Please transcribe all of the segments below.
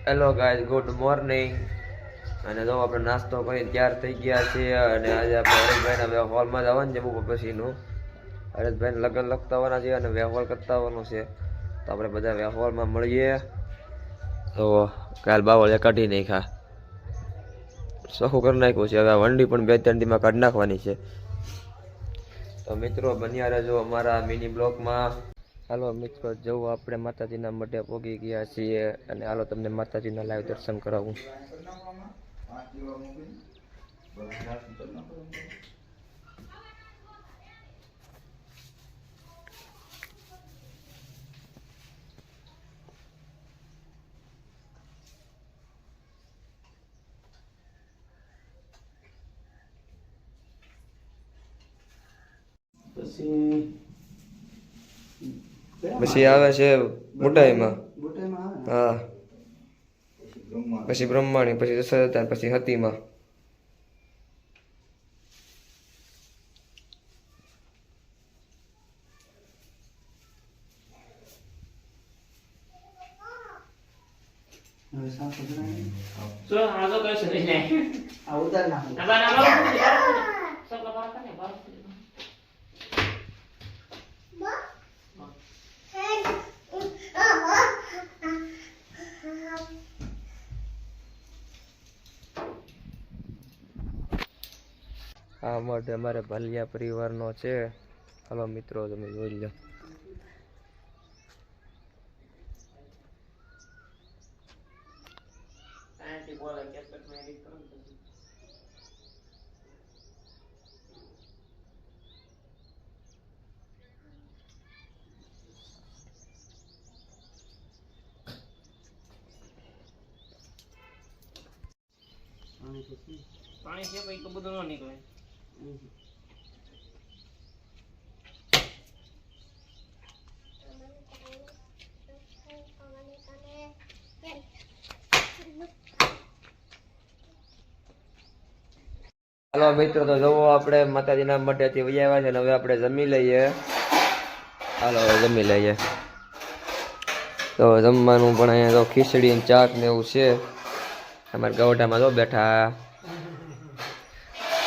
Hello guys good morning અને જો આપણે નાસ્તો કરી તૈયાર થઈ ગયા છીએ અને આજે આપણે હરેશભાઈના હોલમાં જવાનું છે બપોર પછીનું હરેશભાઈને લગ્ન લખતા આવવાના છે અને વ્યવહાર કરતા આવવાનું છે. તો આપણે બધા વ્યવહારમાં મળીએ. તો કાલ બાવળે કાઢી નાખ્યા. સખું કરી નાખ્યું છે. હવે વંડી પણ બે ત્રણ દીમાં કાઢી નાખવાની છે. તો મિત્રો બન્યા રહેજો અમારા મિની બ્લોકમાં હાલો મિત્રો જવું આપણે માતાજીના મઢે પોગી ગયા છીએ અને હાલો તમને માતાજીના લાઈવ દર્શન કરાવું. પછી પછી આવે છે મોટાઈમાં બુટાઈમાં હા. પછી બ્રહ્માણી પછી દશરથા પછી હતીમાં. હવે સાફ સુથરા જો આ તો કઈ નહીં. આ ઉતાર નાખો ના બા ના બા સબ બા કરે બા આ મઢ અમારે ભાલિયા પરિવારનો છે હાલો મિત્રો તમે જોઈ લો પછી પાણી છે તો બધું ન નીકળે હાલો મિત્રો, તો જવો આપણે માતાજીના મઢેથી આવ્યા છે ને હવે આપણે જમી લઈએ. હાલો જમી લઈએ. તો જમવાનું પણ અહીંયા તો ખીચડી ચાક ને એવું છે. અમારા ગવટામાં જો બેઠા.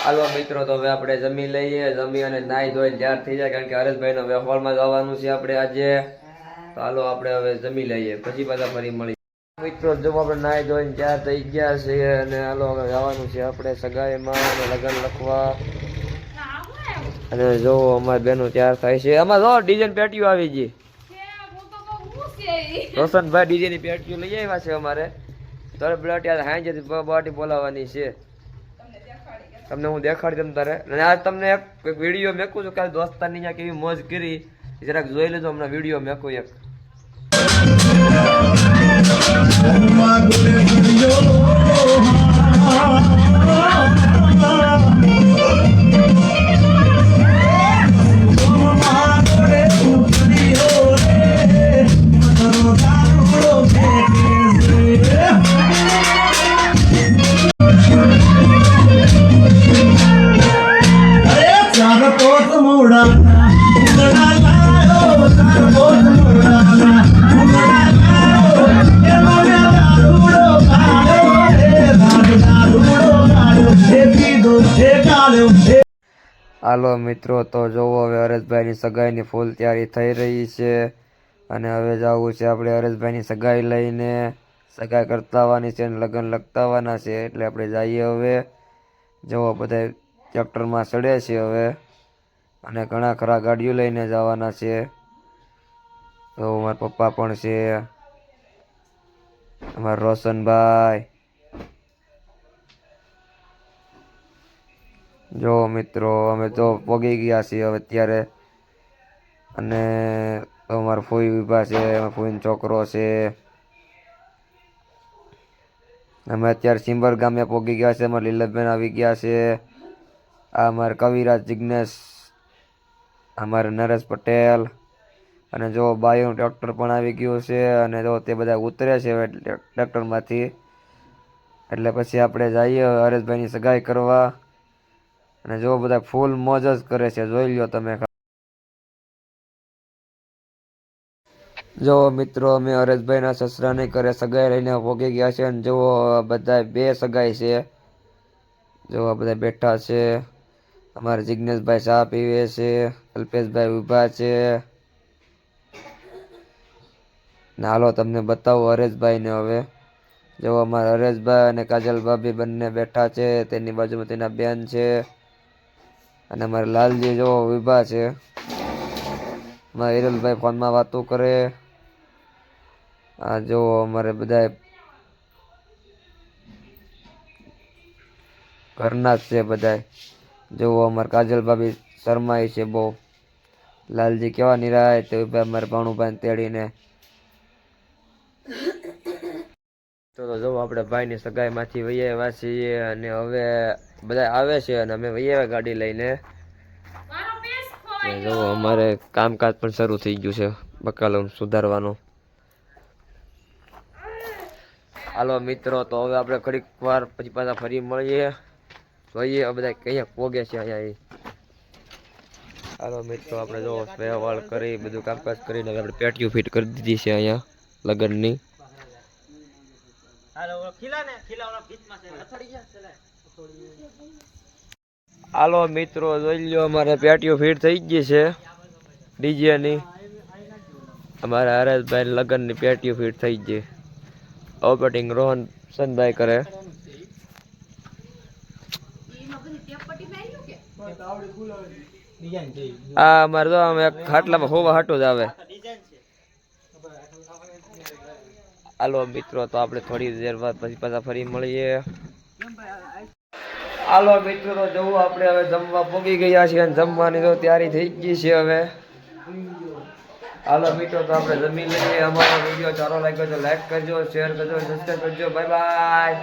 હાલો મિત્રો, તો હવે આપણે જમી લઈએ. જમી અને નાહી ધોઈને તૈયાર થઈ જાય, કારણ કે હરેશભાઈનો વ્યવહારમાં જવાનું છે આપણે આજે. તો હાલો આપણે હવે જમી લઈએ. પછી પાછા ફરી મળી મિત્રો, જો આપણે નાહી ધોઈને તૈયાર થઈ ગયા છીએ અને હાલો હવે જવાનું છે આપણે સગાઈમાં અને લગ્ન લખવા. અને જો અમારી બેનો તૈયાર થાય છે. આમાં જો ડિઝાઇન પેટીઓ આવી ગઈ. રોશનભાઈ ડીજે ની પેટીઓ લઈ આવ્યા છે અમારે. તારે બ્લડ યાર હાઈ જતી બાટી બોલાવવાની છે. તમને હું દેખાડી દઉં તારે. અને આજ તમને એક વીડિયો મેકું છું કાલે દોસ્તારની ત્યાં કેવી મોજ કરી. જરાક જોઈ લેજો, હમણાં વીડિયો મેકું એક. હાલો મિત્રો, તો જોવો હવે હરેશભાઈની સગાઈની ફૂલ તૈયારી થઈ રહી છે અને હવે જવું છે આપણે હરેશભાઈની સગાઈ લઈને. સગાઈ કરતા આવવાની છે અને લગ્ન લગતા આવવાના છે, એટલે આપણે જઈએ હવે. જવો બધા ટ્રેક્ટરમાં ચડે છે હવે અને ઘણા ખરા ગાડીઓ લઈને જવાના છે. તો મારા પપ્પા પણ છે. અમારા રોશનભાઈ. જો મિત્રો, અમે તો પગી ગયા છીએ હવે અત્યારે. અને અમારા ફોઈ વિભા છે ફોઈનો છોકરો છે. અમે અત્યારે સિંબર ગામે પોગી ગયા છે અમારા લીલાબેન આવી ગયા છે. આ અમારા કવિરાજ જિજ્ઞેશ અમારે નરેશ પટેલ. અને જો બાયોનું ટ્રેક્ટર પણ આવી ગયું છે, અને જો તે બધા ઉતરે છે ટ્રેક્ટરમાંથી એટલે પછી આપણે જઈએ હરેશભાઈની સગાઈ કરવા. અને જો બધા ફૂલ મોજ જ કરે છે, જોઈ લ્યો તમે. જો મિત્રો, અમે હરેશભાઈના સસરાને ઘરે સગાઈ લઈને ભોગી ગયા છે અને જુઓ બધા બે સગાઈ છે. જો બધા બેઠા છે. અમારા જિજ્ઞેશભાઈ ચા પીવે છે, અલ્પેશભાઈ ઊભા છે. હાલો તમને બતાવું હરેશભાઈને હવે. જો અમારા હરેશભાઈ અને કાજલ ભાભી બંને બેઠા છે, તેની બાજુમાં તેના બેન છે. અને મારે લાલજી જો વિભા છે. મારા હિરલભાઈ ફોનમાં વાતો કરે. આ જો અમારે બધા ઘરના જ છે બધા જુઓ અમારે કાજલ ભાભી શરમાઈ છે બહુ. લાલજી કેવા નિરાય તે ભાઈ અમારે ભાણુભાઈ તેડીને. તો તો જવું આપણે ભાઈની સગાઈમાંથી વહી આવ્યા છીએ અને હવે બધા આવે છે અને અમે વહી આવ્યા ગાડી લઈને. જો અમારે કામકાજ પણ શરૂ થઈ ગયું છે બકાલો સુધારવાનું. હાલો મિત્રો તો હવે આપણે ઘડીક વાર પછી પાછા ફરી મળીએ. જોઈએ બધા કયા પોગે છે અહીંયા. હાલો મિત્રો આપણે જો સ્વેવાળ કરી બધું કામકાજ કરીને હવે આપણે પેટીયું ફિટ કરી દીધી છે અહીંયા લગ્નની. હાલો મિત્રો જોઈ લ્યો અમારે પેટીઓ ફીટ થઈ ગઈ છે ડીજે ની અમારા હરેશભાઈ લગ્નની પેટીઓ ફીટ થઈ ગઈ. ઓપરેટિંગ રોહન સનભાઈ કરે આ અમારે તો અમે ખાટલામાં હોવા હાટો જ આવે. હાલો મિત્રો, તો આપણે થોડી દેર બાદ પછી પાછા ફરી મળીએ. હાલો મિત્રો, તો જવું આપણે હવે જમવા પોગી ગયા છીએ અને જમવાની તો તૈયારી થઈ ગઈ છે હવે. હાલો મિત્રો, તો આપણે જમી લઈએ. અમારો વીડિયો સારો લાગ્યો તો લાઈક કરજો શેર કરજો સબસ્ક્રાઈબ કરજો. Bye bye